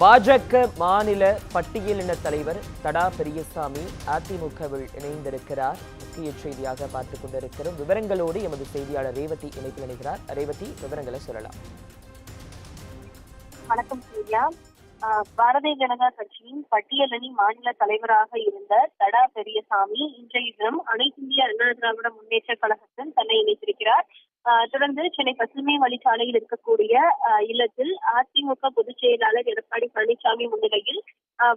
பாஜக மாநில பட்டியலின தலைவர் தடா பெரியசாமி அதிமுகவில் இணைந்திருக்கிறார். முக்கிய செய்தியாக பார்த்துக் கொண்டிருக்கிறோம். விவரங்களோடு எமது செய்தியாளர் ரேவதி இணைப்பில் இணைகிறார். ரேவதி விவரங்களை சொல்லலாம். வணக்கம் சூர்யா. ஆஹ் பாரதிய ஜனதா கட்சியின் பட்டியலணி மாநில தலைவராக இருந்த தடா பெரியசாமி இன்றைய தினம் அனைத்து இந்திய அண்ணா திராவிட முன்னேற்ற கழகத்தில் தன்னை இணைத்திருக்கிறார். தொடர்ந்து சென்னை பசுமை வழிச்சாலையில் இருக்கக்கூடிய ஆஹ் இல்லத்தில் அதிமுக பொதுச் செயலாளர் எடப்பாடி பழனிசாமி முன்னிலையில்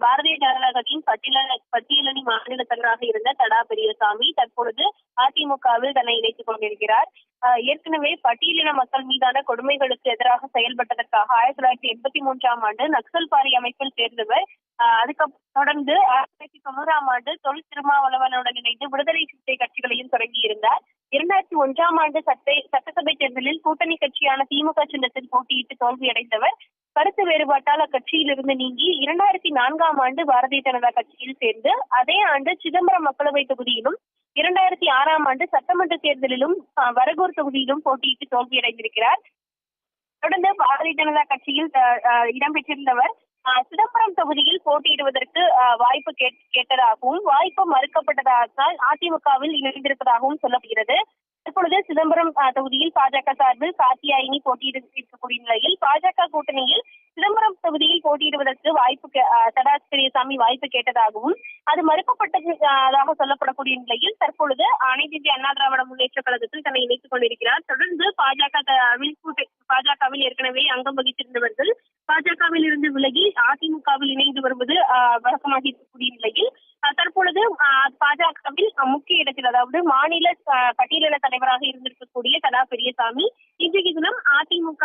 பாரதிய ஜனதா கட்சியின் பட்டியல பட்டியலணி மாநில தலைவராக இருந்த தடா பெரியசாமி தற்பொழுது அதிமுகவில் தன்னை இணைத்துக் கொண்டிருக்கிறார். ஏற்கனவே பட்டியலின மக்கள் மீதான கொடுமைகளுக்கு எதிராக செயல்பட்டதற்காக ஆயிரத்தி தொள்ளாயிரத்தி எண்பத்தி மூன்றாம் ஆண்டு நக்சல் பாரி அமைப்பில் சேர்ந்தவர். ஆஹ் அதுக்கு தொடர்ந்து ஆயிரத்தி தொள்ளாயிரத்தி தொண்ணூறாம் ஆண்டு தொழில் திருமாவளவனுடன் இணைந்து விடுதலை சிறுத்தை கட்சிகளையும் தொடங்கி இருந்தார் இரண்டாயிரத்தி ஒன்றாம் ஆண்டு சட்டை சட்டசபை தேர்தலில் கூட்டணி கட்சியான திமுக சின்னத்தில் போட்டியிட்டு தோல்வியடைந்தவர். கருத்து வேறுபாட்டால் அக்கட்சியிலிருந்து நீங்கி இரண்டாயிரத்தி நான்காம் ஆண்டு பாரதிய ஜனதா கட்சியில் சேர்ந்து அதே ஆண்டு சிதம்பரம் மக்களவை தொகுதியிலும் இரண்டாயிரத்தி ஆறாம் ஆண்டு சட்டமன்ற தேர்தலிலும் ஆஹ், வரகூர் தொகுதியிலும் போட்டியிட்டு தோல்வியடைந்திருக்கிறார். தொடர்ந்து பாரதிய ஜனதா கட்சியில் இடம்பெற்றிருந்தவர் சிதம்பரம் தொகுதியில் போட்டியிடுவதற்கு வாய்ப்பு கேட்- கேட்டதாகவும் வாய்ப்பு மறுக்கப்பட்டதால் அதிமுகவில் இணைந்திருப்பதாகவும் சொல்லப்படுகிறது. தற்பொழுது சிதம்பரம் தொகுதியில் பாஜக சார்பில் காத்தியாயினி போட்டியிட இருக்கக்கூடிய நிலையில் பாஜக கூட்டணியில் சிதம்பரம் தொகுதியில் போட்டியிடுவதற்கு வாய்ப்பு கே- பெரியசாமி வாய்ப்பு கேட்டதாகவும் அது மறுக்கப்பட்டதாக சொல்லப்படக்கூடிய நிலையில் தற்பொழுது அனைத்து இந்திய அண்ணா திராவிட முன்னேற்ற கழகத்தில் தன்னை இணைத்துக் கொண்டிருக்கிறார். தொடர்ந்து பாஜகவில் கூட்ட பாஜகவில் ஏற்கனவே அங்கம் வகித்திருந்தவர்கள் பாஜகவில் இருந்து விலகி அதிமுகவில் இணைந்து வருவது வழக்கமாக இருக்கக்கூடிய நிலையில் தற்பொழுது பாஜகவில் முக்கிய இடத்தில் அதாவது மாநில பட்டியலின தலைவராக இருந்திருக்கக்கூடிய தடா பெரியசாமி இன்றைய தினம் அதிமுக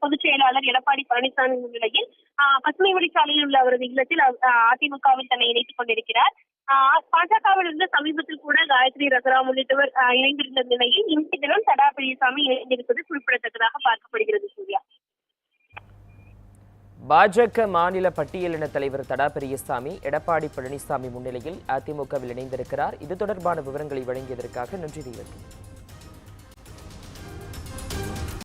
பொதுச் செயலாளர் எடப்பாடி பழனிசாமி முன்னிலையில் ஆஹ், பசுமை வழிச்சாலையில் உள்ள அவரது இல்லத்தில் அதிமுகவில் தன்னை இணைத்துக் கொண்டிருக்கிறார். ஆஹ், பாஜகவில் இருந்த சமீபத்தில் கூட காயத்ரி ரகுராம் உள்ளிட்டவர் இணைந்திருந்த நிலையில் இன்றைய தினம் தடா பெரியசாமி இணைந்திருப்பது குறிப்பிடத்தக்கதாக பார்க்கப்படுகிறது சூர்யா. பாஜக மாநில பட்டியலின தலைவர் தடா பெரியசாமி எடப்பாடி பழனிசாமி முன்னிலையில் அதிமுகவில் இணைந்திருக்கிறார். இது தொடர்பான விவரங்களை வழங்கியதற்காக நன்றி ரேவதி